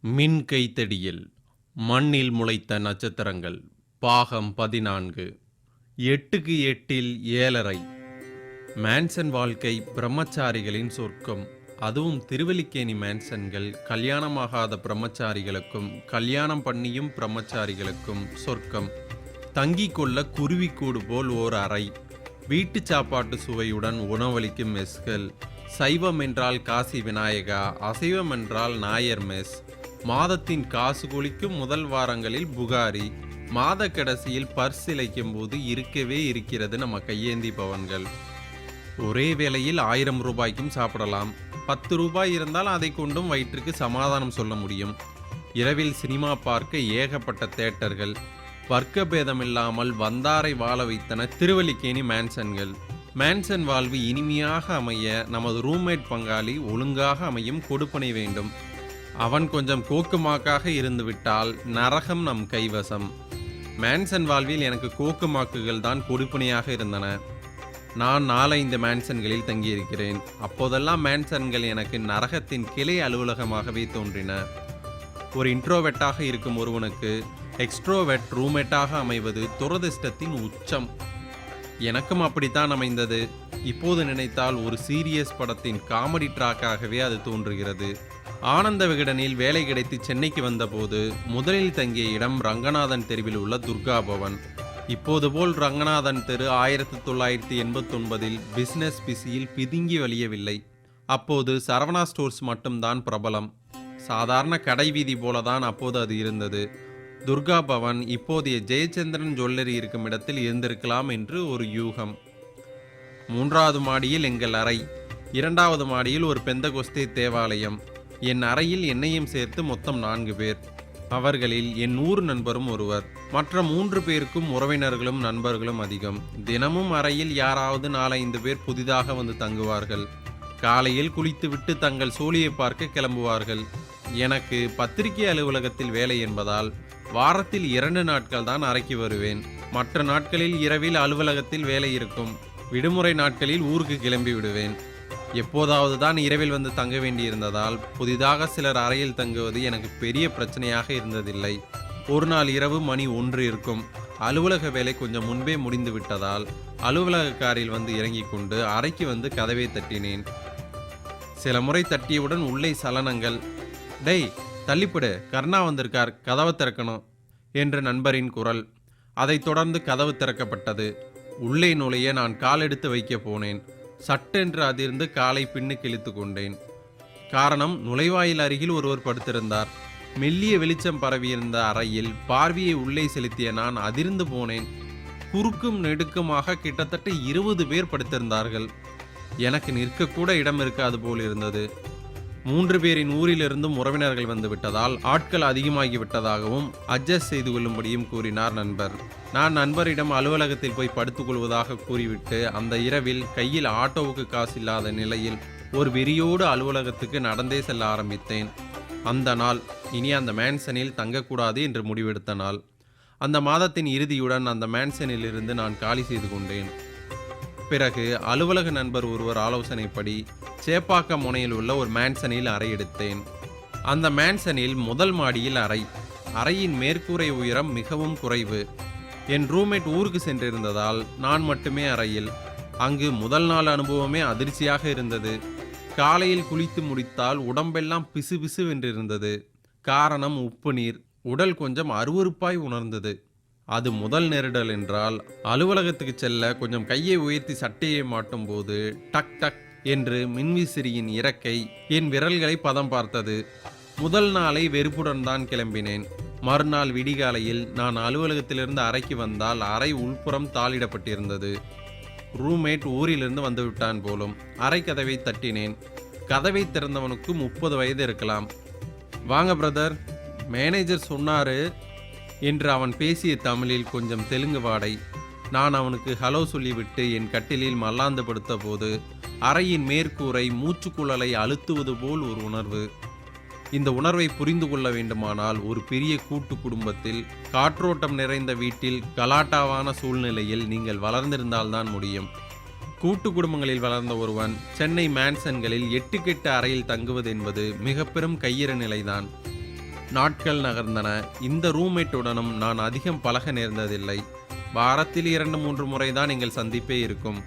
மின் கைத்தடியில் மண்ணில் முளைத்த நட்சத்திரங்கள். பாகம் பதினான்கு. எட்டுக்கு எட்டில் ஏழரை. மேன்சன் வாழ்க்கை பிரம்மச்சாரிகளின் சொர்க்கம். அதுவும் திருவல்லிக்கேணி மேன்சன்கள் கல்யாணமாகாத பிரம்மச்சாரிகளுக்கும் கல்யாணம் பண்ணியும் பிரம்மச்சாரிகளுக்கும் சொர்க்கம். தங்கி கொள்ள குருவிக்கூடு போல் ஓர் அறை வீட்டு சாப்பாட்டு சுவையுடன் உணவளிக்கும் மெஸ்கள். சைவம் என்றால் காசி விநாயகா அசைவம் என்றால் நாயர் மெஸ். மாதத்தின் காசு குளிக்கும் முதல் வாரங்களில் புகாரி மாத கடைசியில் பர்ஸ் இழைக்கும் போது இருக்கவே இருக்கிறது நம்ம கையேந்தி பவன்கள். ஒரே வேளையில் ஆயிரம் ரூபாய்க்கும் சாப்பிடலாம். பத்து ரூபாய் இருந்தால் அதை கொண்டும் வயிற்றுக்கு சமாதானம் சொல்ல முடியும். இரவில் சினிமா பார்க்க ஏகப்பட்ட தேட்டர்கள். வர்க்க பேதமில்லாமல் வந்தாரை வாழ வைத்தன திருவல்லிக்கேணி மேன்சன்கள். மேன்சன் வாழ்வு இனிமையாக அமைய நமது ரூம்மேட் பங்காளி ஒழுங்காக அமையும் கொடுப்பனை வேண்டும். அவன் கொஞ்சம் கோக்குமாக்காக இருந்துவிட்டால் நரகம் நம் கைவசம். மேன்சன் வாழ்வில் எனக்கு கோக்குமாக்குகள் தான் கொடுப்பனையாக இருந்தன. நான் நாலைந்து மேன்சன்களில் தங்கியிருக்கிறேன். அப்போதெல்லாம் மேன்சன்கள் எனக்கு நரகத்தின் கிளை அலுவலகமாகவே தோன்றின. ஒரு இன்ட்ரோவெட்டாக இருக்கும் ஒருவனுக்கு எக்ஸ்ட்ரோவெட் ரூமெட்டாக அமைவது துரதிர்ஷ்டத்தின் உச்சம். எனக்கும் அப்படித்தான் அமைந்தது. இப்போது நினைத்தால் ஒரு சீரியஸ் படத்தின் காமெடி ட்ராக்காகவே அது தோன்றுகிறது. ஆனந்த விகடனில் வேலை கிடைத்து சென்னைக்கு வந்தபோது முதலில் தங்கிய இடம் ரங்கநாதன் தெருவில் உள்ள துர்கா பவன். இப்போது போல் ரங்கநாதன் தெரு ஆயிரத்தி தொள்ளாயிரத்தி எண்பத்தொன்பதில் பிசினஸ் பிசியில் பிதுங்கி வழியவில்லை. அப்போது சரவணா ஸ்டோர்ஸ் மட்டும்தான் பிரபலம். சாதாரண கடை வீதி போலதான் அப்போது அது இருந்தது. துர்கா பவன் இப்போதைய ஜெயச்சந்திரன் ஜுவல்லரி இருக்கும் இடத்தில் இருந்திருக்கலாம் என்று ஒரு யூகம். மூன்றாவது மாடியில் எங்கள் அறை. இரண்டாவது மாடியில் ஒரு பெந்தகொஸ்தே தேவாலயம். என் அறையில் என்னையும் சேர்த்து மொத்தம் நான்கு பேர். அவர்களில் என் ஊர் நண்பரும் ஒருவர். மற்ற மூன்று பேருக்கும் உறவினர்களும் நண்பர்களும் அதிகம். தினமும் அறையில் யாராவது நாலைந்து பேர் புதிதாக வந்து தங்குவார்கள். காலையில் குளித்துவிட்டு தங்கள் சோழியை பார்க்க கிளம்புவார்கள். எனக்கு பத்திரிகை அலுவலகத்தில் வேலை என்பதால் வாரத்தில் இரண்டு நாட்கள் தான் அறைக்கு வருவேன். மற்ற நாட்களில் இரவில் அலுவலகத்தில் வேலை இருக்கும். விடுமுறை நாட்களில் ஊருக்கு கிளம்பி விடுவேன். எப்போதாவது தான் இரவில் வந்து தங்க வேண்டியிருந்ததால் புதிதாக சிலர் அறையில் தங்குவது எனக்கு பெரிய பிரச்சனையாக இருந்ததில்லை. ஒரு நாள் இரவு மணி ஒன்று இருக்கும். அலுவலக வேலை கொஞ்சம் முன்பே முடிந்து விட்டதால் அலுவலக காரில் வந்து இறங்கி கொண்டு அறைக்கு வந்து கதவை தட்டினேன். சில முறை தட்டியவுடன் உள்ளே சலனங்கள் டேய் தள்ளிப்படு கர்ணா வந்திருக்கார் கதவை திறக்கணும் என்று நண்பரின் குரல். அதைத் தொடர்ந்து கதவு திறக்கப்பட்டது. உள்ளே நுழைய நான் காலெடுத்து வைக்க போனேன். சட்டென்று அதிர்ந்து காலை பின்னுக்கு இழுத்து கொண்டேன். காரணம் நுழைவாயில் அருகில் ஒருவர் படுத்திருந்தார். மெல்லிய வெளிச்சம் பரவியிருந்த அறையில் பார்வையை உள்ளே செலுத்திய நான் அதிர்ந்து போனேன். குறுக்கும் நெடுக்குமாக கிட்டத்தட்ட இருபது பேர் படுத்திருந்தார்கள். எனக்கு நிற்கக்கூட இடம் இருக்காது போல் இருந்தது மூன்று பேரின் ஊரிலிருந்தும் உறவினர்கள் வந்து விட்டதால் ஆட்கள் அதிகமாகி விட்டதாகவும் அட்ஜஸ்ட் செய்து கொள்ளும்படியும் கூறினார் நண்பர். நான் நண்பரிடம் அலுவலகத்தில் போய் படுத்துக்கொள்வதாக கூறிவிட்டு அந்த இரவில் கையில் ஆட்டோவுக்கு காசு இல்லாத நிலையில் ஒரு வெறியோடு அலுவலகத்துக்கு நடந்தே செல்ல ஆரம்பித்தேன். அந்த நாள் இனி அந்த மேன்சனில் தங்கக்கூடாது என்று முடிவெடுத்த நாள். அந்த மாதத்தின் இறுதியுடன் அந்த மேன்சனிலிருந்து நான் காலி செய்து கொண்டேன். பிறகு அலுவலக நண்பர் ஒருவர் ஆலோசனைப்படி சேப்பாக்கம் முனையில் உள்ள ஒரு மேன்சனில் அறை எடுத்தேன். அந்த மேன்சனில் முதல் மாடியில் அறை அறையின் மேற்கூரை உயரம் மிகவும் குறைவு. என் ரூம்மேட் ஊருக்கு சென்றிருந்ததால் நான் மட்டுமே அறையில். அங்கு முதல் நாள் அனுபவமே அதிர்ச்சியாக இருந்தது. காலையில் குளித்து முடித்தால் உடம்பெல்லாம் பிசு வென்றிருந்தது காரணம் உப்பு நீர் உடல் கொஞ்சம் அருவருப்பாய் உணர்ந்தது. அது முதல் நெருடல் என்றால் அலுவலகத்துக்கு செல்ல கொஞ்சம் கையை உயர்த்தி சட்டையை மாட்டும் போது டக் டக் என்று மின்விசிறியின் இறக்கை என் விரல்களை பதம் பார்த்தது. முதல் நாளை வெறுப்புடன் தான் கிளம்பினேன். மறுநாள் விடிகாலையில் நான் அலுவலகத்திலிருந்து அறைக்கு வந்தால் அறை உள்புறம் தாளிடப்பட்டிருந்தது. ரூம்மேட் ஊரிலிருந்து வந்துவிட்டான் போலும் அறை கதவை தட்டினேன். கதவை திறந்தவனுக்கு முப்பது வயது இருக்கலாம். வாங்க பிரதர் மேனேஜர் சொன்னாரு என்று அவன் பேசிய தமிழில் கொஞ்சம் தெலுங்கு வாடை. நான் அவனுக்கு ஹலோ சொல்லிவிட்டு என் கட்டிலில் மல்லாந்து படுத்த போது அறையின் மேற்கூரை மூச்சுக்குழலை அழுத்துவது போல் ஒரு உணர்வு. இந்த உணர்வை புரிந்து கொள்ள வேண்டுமானால் ஒரு பெரிய கூட்டு குடும்பத்தில் காற்றோட்டம் நிறைந்த வீட்டில் கலாட்டாவான சூழ்நிலையில் நீங்கள் வளர்ந்திருந்தால்தான் முடியும். கூட்டு குடும்பங்களில் வளர்ந்த ஒருவன் சென்னை மேன்சன்களில் எட்டு கெட்டு அறையில் தங்குவது என்பது மிக பெரும் கையிற நிலைதான். நாட்கள் நகர்ந்தன. இந்த ரூம்மேட்டுடனும் நான் அதிகம் பழக நேர்ந்ததில்லை. வாரத்தில் இரண்டு மூன்று முறைதான் எங்கள் சந்திப்பே இருக்கும்.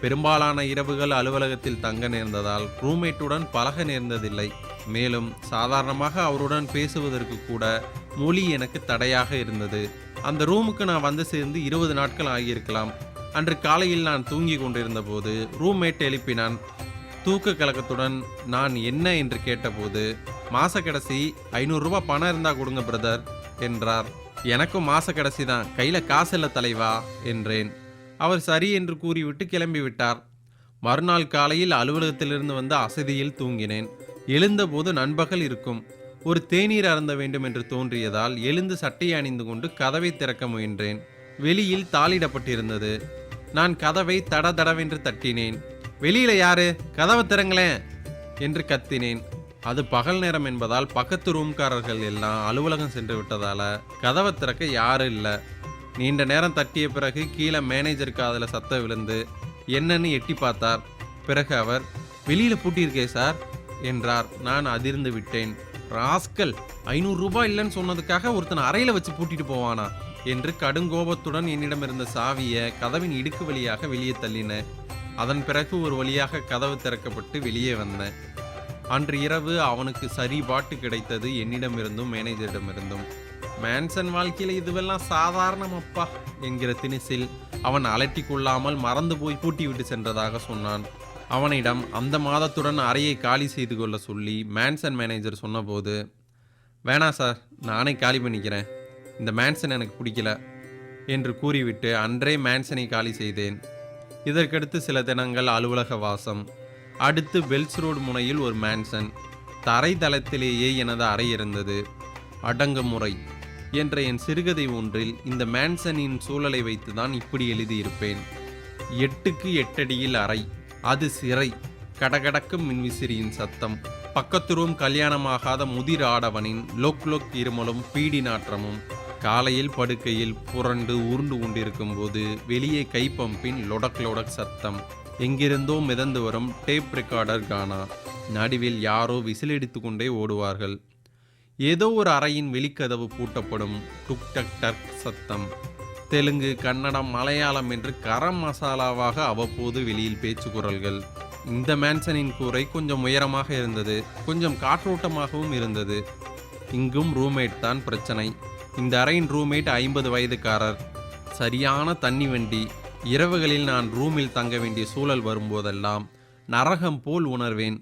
பெரும்பாலான இரவுகள் அலுவலகத்தில் தங்க நேர்ந்ததால் ரூம்மேட்டுடன் பழக நேர்ந்ததில்லை. மேலும் சாதாரணமாக அவருடன் பேசுவதற்கு கூட மொழி எனக்கு தடையாக இருந்தது. அந்த ரூமுக்கு நான் வந்து சேர்ந்து இருபது நாட்கள் ஆகியிருக்கலாம். அன்று காலையில் நான் தூங்கி கொண்டிருந்த போது ரூம்மேட் எழுப்பினான் தூக்க கலக்கத்துடன் நான் என்ன என்று கேட்டபோது மாச கடைசி ஐநூறுரூவா பணம் இருந்தால் கொடுங்க பிரதர் என்றார். எனக்கும் மாச கடைசி தான். கையில் காசு தலைவா என்றேன். அவர் சரி என்று கூறிவிட்டு கிளம்பிவிட்டார் மறுநாள் காலையில் அலுவலகத்திலிருந்து வந்து அசதியில் தூங்கினேன். எழுந்தபோது நண்பகல் இருக்கும். ஒரு தேநீர் அருந்த வேண்டும் என்று தோன்றியதால் எழுந்து சட்டையை அணிந்து கொண்டு கதவை திறக்க முயன்றேன். வெளியில் தாளிடப்பட்டிருந்தது. நான் கதவை தட தடவென்று தட்டினேன். வெளியில யாரு? கதவை திறங்களேன் என்று கத்தினேன். அது பகல் நேரம் என்பதால் பக்கத்து ரூம்காரர்கள் எல்லாம் அலுவலகம் சென்று விட்டதால கதவை திறக்க யாரும் இல்லை. நீண்ட நேரம் தட்டிய பிறகு கீழே மேனேஜருக்கு அதில் சத்தம் விழுந்து என்னன்னு எட்டி பார்த்தார். பிறகு அவர் வெளியில் பூட்டியிருக்கே சார் என்றார். நான் அதிர்ந்து விட்டேன். ராஸ்கல் ஐநூறு ரூபாய் இல்லைன்னு சொன்னதுக்காக ஒருத்தன் அறையில் வச்சு பூட்டிட்டு போவானா? என்று கடுங்கோபத்துடன் என்னிடம் இருந்த சாவியை கதவின் இடுக்கு வழியாக வெளியே தள்ளினேன் அதன் பிறகு ஒரு வழியாக கதவு திறக்கப்பட்டு வெளியே வந்தேன். அன்று இரவு அவனுக்கு சரி பாட்டு கிடைத்தது என்னிடமிருந்தும் மேனேஜரிடமிருந்தும். மேன்சன் வாழ்க்கையில் இதுவெல்லாம் சாதாரணம் அப்பா என்கிற திணிசில் அவன் அலட்டி கொள்ளாமல் மறந்து போய் பூட்டி விட்டு சென்றதாக சொன்னான். அவனிடம் அந்த மாதத்துடன் அறையை காலி செய்து கொள்ள சொல்லி மேன்சன் மேனேஜர் சொன்னபோது வேணாம் சார் நானே காலி பண்ணிக்கிறேன். இந்த மேன்சன் எனக்கு பிடிக்கல என்று கூறிவிட்டு அன்றே மேன்சனை காலி செய்தேன். இதற்கடுத்து சில தினங்கள் அலுவலக வாசம். அடுத்து பெல்ஸ் ரோடு முனையில் ஒரு மேன்சன் தரைதளத்திலேயே எனது அறை இருந்தது. அடங்குமுறை. என்ற என் சிறுகதை ஒன்றில் இந்த மேன்சனின் சூழலை வைத்துதான் இப்படி எழுதியிருப்பேன். எட்டுக்கு எட்டடியில் அறை. அது சிறை. கடகடக்கும் மின்விசிறியின் சத்தம். பக்கத்துரும் கல்யாணமாகாத முதிர் ஆடவனின் லோக் லோக் இருமலும் பீடி நாற்றமும். காலையில் படுக்கையில் புரண்டு உருண்டு கொண்டிருக்கும் போது வெளியே கைப்பம்பின் லொடக் லொடக் சத்தம். எங்கிருந்தோ மிதந்து வரும் டேப் ரெக்கார்டர் கானா. நடுவில் யாரோ விசிலடித்து கொண்டே ஓடுவார்கள். ஏதோ ஒரு அறையின் வெளிக்கதவு பூட்டப்படும் டுக் டக் டக் சத்தம். தெலுங்கு கன்னடம் மலையாளம் என்று கரம் மசாலாவாக அவ்வப்போது வெளியில் பேச்சு குரல்கள். இந்த மேன்சனின் கூரை கொஞ்சம் உயரமாக இருந்தது. கொஞ்சம் காற்றோட்டமாகவும் இருந்தது. இங்கும் ரூம்மேட் தான் பிரச்சனை. இந்த அறையின் ரூம்மேட் ஐம்பது வயதுக்காரர். சரியான தண்ணி வண்டி. இரவுகளில் நான் ரூமில் தங்க வேண்டிய சூழல் வரும்போதெல்லாம் நரகம் போல் உணர்வேன்.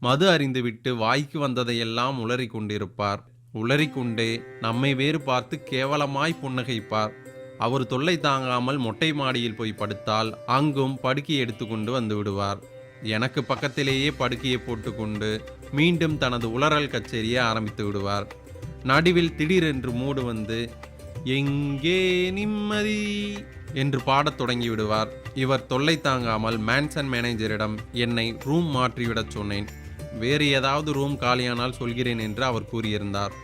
மது அறிந்துவிட்டு வாய்க்கு வந்ததையெல்லாம் உளறி கொண்டிருப்பார் உளறிக்கொண்டே நம்மை வேறு பார்த்து கேவலமாய் புன்னகைப்பார். அவர் தொல்லை தாங்காமல் மொட்டை மாடியில் போய் படுத்தால் அங்கும் படுக்கை எடுத்துக்கொண்டு வந்து விடுவார். எனக்கு பக்கத்திலேயே படுக்கையை போட்டுக்கொண்டு மீண்டும் தனது உளறல் கச்சேரியை ஆரம்பித்து விடுவார். நடுவில் திடீரென்று மூடு வந்து எங்கே நிம்மதி என்று பாடத் தொடங்கி விடுவார். இவர் தொல்லை தாங்காமல் மேன்சன் மேனேஜரிடம் என்னை ரூம் மாற்றிவிடச் சொன்னேன். வேறு ஏதாவது ரூம் காலியானால் சொல்கிறேன் என்று அவர் கூறியிருந்தார்.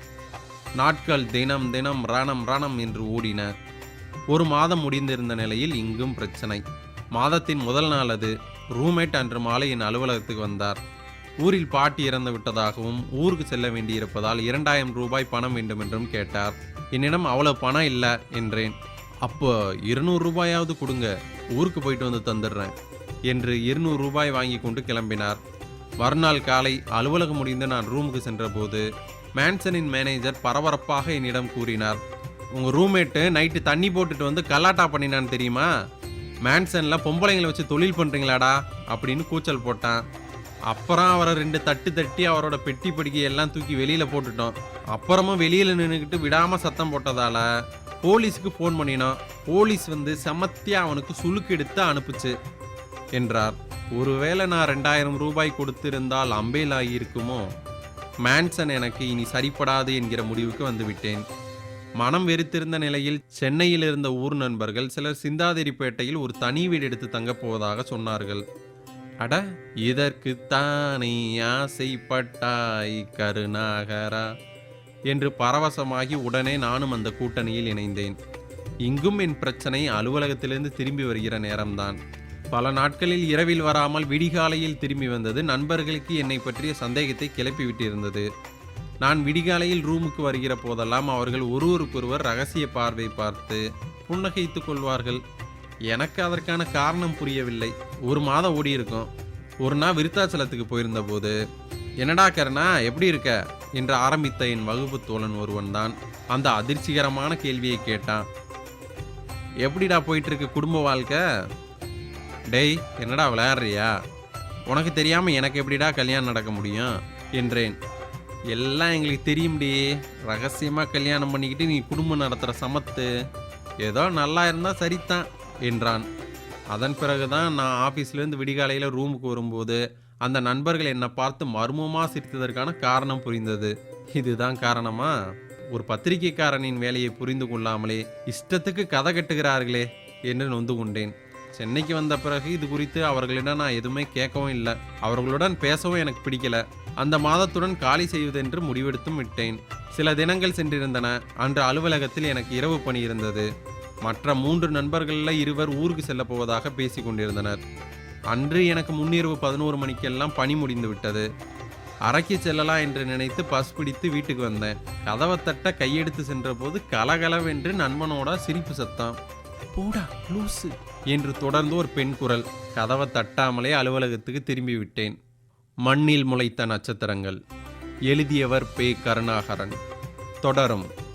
நாட்கள் தினம் தினம் ரணம் ரணம் என்று ஓடின. ஒரு மாதம் முடிந்திருந்த நிலையில் இங்கும் பிரச்சனை. மாதத்தின் முதல் நாள் அது. ரூம்மேட் அன்று மாலை என் அலுவலகத்துக்கு வந்தார். ஊரில் பாட்டி இறந்து விட்டதாகவும் ஊருக்கு செல்ல வேண்டியிருப்பதால் இரண்டாயிரம் ரூபாய் பணம் வேண்டும் என்றும் கேட்டார். என்னிடம் அவ்வளவு பணம் இல்லை என்றேன். அப்போ இருநூறு ரூபாயாவது கொடுங்க ஊருக்கு போயிட்டு வந்து தந்துடுறேன் என்று இருநூறு ரூபாய் வாங்கி கொண்டு கிளம்பினார். மறுநாள் காலை அலுவலகம் முடிந்து நான் ரூமுக்கு சென்றபோது மேன்சனின் மேனேஜர் பரபரப்பாக என்னிடம் கூறினார் உங்கள் ரூம்மேட்டு நைட்டு தண்ணி போட்டுட்டு வந்து கல்லாட்டா பண்ணினான்னு தெரியுமா? மேன்சனில் பொம்பளைங்களை வச்சு தொழில் பண்ணுறீங்களாடா அப்படின்னு கூச்சல் போட்டான். அப்புறம் அவரை ரெண்டு தட்டு தட்டி அவரோட பெட்டி படிக்கை எல்லாம் தூக்கி வெளியில் போட்டுட்டோம். அப்புறமும் வெளியில் நின்றுக்கிட்டு விடாமல் சத்தம் போட்டதால் போலீஸுக்கு ஃபோன் பண்ணினோம். போலீஸ் வந்து செமத்தியாக அவனுக்கு சுழுக்கு எடுத்து அனுப்புச்சு என்றார். ஒருவேளை நான் ரெண்டாயிரம் ரூபாய் கொடுத்திருந்தால் அம்பேல் ஆகியிருக்குமோ? மேன்சன் எனக்கு இனி சரிப்படாது என்கிற முடிவுக்கு வந்துவிட்டேன். மனம் வெறுத்திருந்த நிலையில் சென்னையில் இருந்த ஊர் நண்பர்கள் சிலர் சிந்தாதிரிப்பேட்டையில் ஒரு தனி வீடு எடுத்து தங்கப் போவதாக சொன்னார்கள். அட இதற்கு தானே ஆசைப்பட்டாய் கருணாகரா? என்று பரவசமாகி உடனே நானும் அந்த கூட்டணியில் இணைந்தேன். இங்கும் என் பிரச்சனை அலுவலகத்திலிருந்து திரும்பி வருகிற நேரம்தான். பல நாட்களில் இரவில் வராமல் விடிகாலையில் திரும்பி வந்தது நண்பர்களுக்கு என்னை பற்றிய சந்தேகத்தை கிளப்பி விட்டிருந்தது நான் விடிகாலையில் ரூமுக்கு வருகிற போதெல்லாம் அவர்கள் ஒருவருக்கொருவர் ரகசிய பார்வை பார்த்து புன்னகைத்துக் கொள்வார்கள். எனக்கு அதற்கான காரணம் புரியவில்லை. ஒரு மாதம் ஓடி இருக்கும் ஒரு நாள் விருத்தாச்சலத்துக்கு போயிருந்த போது என்னடா கருணா எப்படி இருக்க? என்று ஆரம்பித்த என் வகுப்பு தோழன் ஒருவன் தான் அந்த அதிர்ச்சிகரமான கேள்வியை கேட்டான். எப்படிடா போயிட்டு இருக்கு குடும்ப வாழ்க்கை? டேய் என்னடா விளையாடுறியா? உனக்கு தெரியாம எனக்கு எப்படிடா கல்யாணம் நடக்க முடியும்? என்றேன். எல்லாம் எங்களுக்கு தெரியும்டி. ரகசியமாக கல்யாணம் பண்ணிக்கிட்டு நீ குடும்பம் நடத்துகிற சமத்து. ஏதோ நல்லா இருந்தால் சரித்தான். என்றான். அதன் பிறகுதான் நான் ஆஃபீஸ்லேருந்து விடிகாலையில் ரூமுக்கு வரும்போது அந்த நண்பர்கள் என்னை பார்த்து மர்மமாக சிரித்ததற்கான காரணம் புரிந்தது. இதுதான் காரணமா? ஒரு பத்திரிகைக்காரனின் வேலையை புரிந்து கொள்ளாமலே இஷ்டத்துக்கு கதை கட்டுகிறார்களே என்று நொந்து கொண்டேன். சென்னைக்கு வந்த பிறகு இது குறித்து அவர்களிடம் நான் எதுவுமே கேட்கவும் இல்லை. அவர்களுடன் பேசவும் எனக்கு பிடிக்கல. அந்த மாதத்துடன் காலி செய்வதென்று முடிவெடுத்தும் விட்டேன். சில தினங்கள் சென்றிருந்தன. அன்று அலுவலகத்தில் எனக்கு இரவு பணி இருந்தது. மற்ற மூன்று நண்பர்களில் இருவர் ஊருக்கு செல்லப் போவதாக பேசிக் கொண்டிருந்தனர். அன்று எனக்கு முன்னிரவு பதினோரு மணிக்கெல்லாம் பணி முடிந்து விட்டது. அறைக்கு செல்லலாம் என்று நினைத்து பஸ் பிடித்து வீட்டுக்கு வந்தேன். கதவை தட்ட கையெடுத்து சென்றபோது கலகலவென்று நண்பனோட சிரிப்பு சத்தம் போடா லூசு என்று தொடர்ந்து ஒரு பெண் குரல். கதவை தட்டாமலே அலுவலகத்துக்கு திரும்பி விட்டேன். மண்ணில் முளைத்த நட்சத்திரங்கள். எழுதியவர் பே கருணாகரன். தொடரும்.